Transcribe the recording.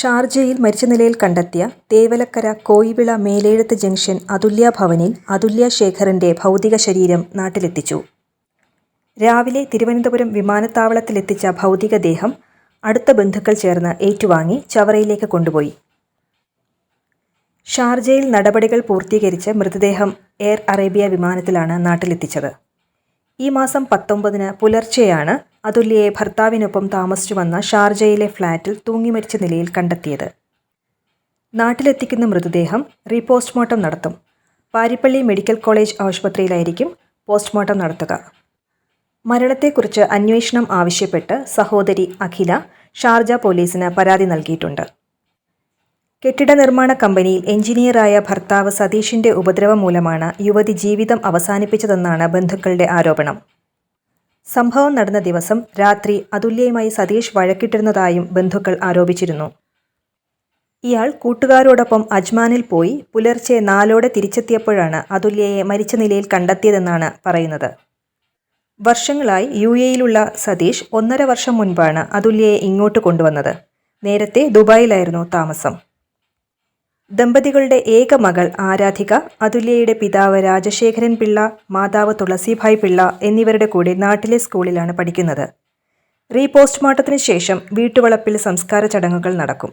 ഷാർജയിൽ മരിച്ച നിലയിൽ കണ്ടെത്തിയ തേവലക്കര കോയിവിള മേലേഴത്ത് ജംഗ്ഷൻ അതുല്യ ഭവനിൽ അതുല്യ ശേഖറിന്റെ ഭൗതിക ശരീരം നാട്ടിലെത്തിച്ചു. രാവിലെ തിരുവനന്തപുരം വിമാനത്താവളത്തിലെത്തിച്ച ഭൗതികദേഹം അടുത്ത ബന്ധുക്കൾ ചേർന്ന് ഏറ്റുവാങ്ങി ചവറയിലേക്ക് കൊണ്ടുപോയി. ഷാർജയിൽ നടപടികൾ പൂർത്തീകരിച്ച് മൃതദേഹം എയർ അറേബ്യ വിമാനത്തിലാണ് നാട്ടിലെത്തിച്ചത്. ഈ മാസം പത്തൊമ്പതിന് പുലർച്ചെയാണ് അതുല്യയെ ഭർത്താവിനൊപ്പം താമസിച്ചു വന്ന ഷാർജയിലെ ഫ്ളാറ്റിൽ തൂങ്ങിമരിച്ച നിലയിൽ കണ്ടെത്തിയത്. നാട്ടിലെത്തിക്കുന്ന മൃതദേഹം റീപോസ്റ്റ്മോർട്ടം നടത്തും. പാരിപ്പള്ളി മെഡിക്കൽ കോളേജ് ആശുപത്രിയിലായിരിക്കും പോസ്റ്റ്മോർട്ടം നടത്തുക. മരണത്തെക്കുറിച്ച് അന്വേഷണം ആവശ്യപ്പെട്ട് സഹോദരി അഖില ഷാർജ പോലീസിന് പരാതി നൽകിയിട്ടുണ്ട്. കെട്ടിട നിർമ്മാണ കമ്പനിയിൽ എഞ്ചിനീയറായ ഭർത്താവ് സതീഷിന്റെ ഉപദ്രവം മൂലമാണ് യുവതി ജീവിതം അവസാനിപ്പിച്ചതെന്നാണ് ബന്ധുക്കളുടെ ആരോപണം. സംഭവം നടന്ന ദിവസം രാത്രി അതുല്യയുമായി സതീഷ് വഴക്കിട്ടിരുന്നതായും ബന്ധുക്കൾ ആരോപിച്ചിരുന്നു. ഇയാൾ കൂട്ടുകാരോടൊപ്പം അജ്മാനിൽ പോയി പുലർച്ചെ നാലോടെ തിരിച്ചെത്തിയപ്പോഴാണ് അതുല്യയെ മരിച്ച നിലയിൽ കണ്ടെത്തിയതെന്നാണ് പറയുന്നത്. വർഷങ്ങളായി യു എയിലുള്ള സതീഷ് ഒന്നര വർഷം മുൻപാണ് അതുല്യയെ ഇങ്ങോട്ട് കൊണ്ടുവന്നത്. നേരത്തെ ദുബായിലായിരുന്നു താമസം. ദമ്പതികളുടെ ഏക മകൾ ആരാധിക അതുല്യയുടെ പിതാവ് രാജശേഖരൻ പിള്ള, മാതാവ് തുളസിഭായ് പിള്ള എന്നിവരുടെ കൂടെ നാട്ടിലെ സ്കൂളിലാണ് പഠിക്കുന്നത്. റീപോസ്റ്റ്മോർട്ടത്തിന് ശേഷം വീട്ടുവളപ്പിൽ സംസ്കാര ചടങ്ങുകൾ നടക്കും.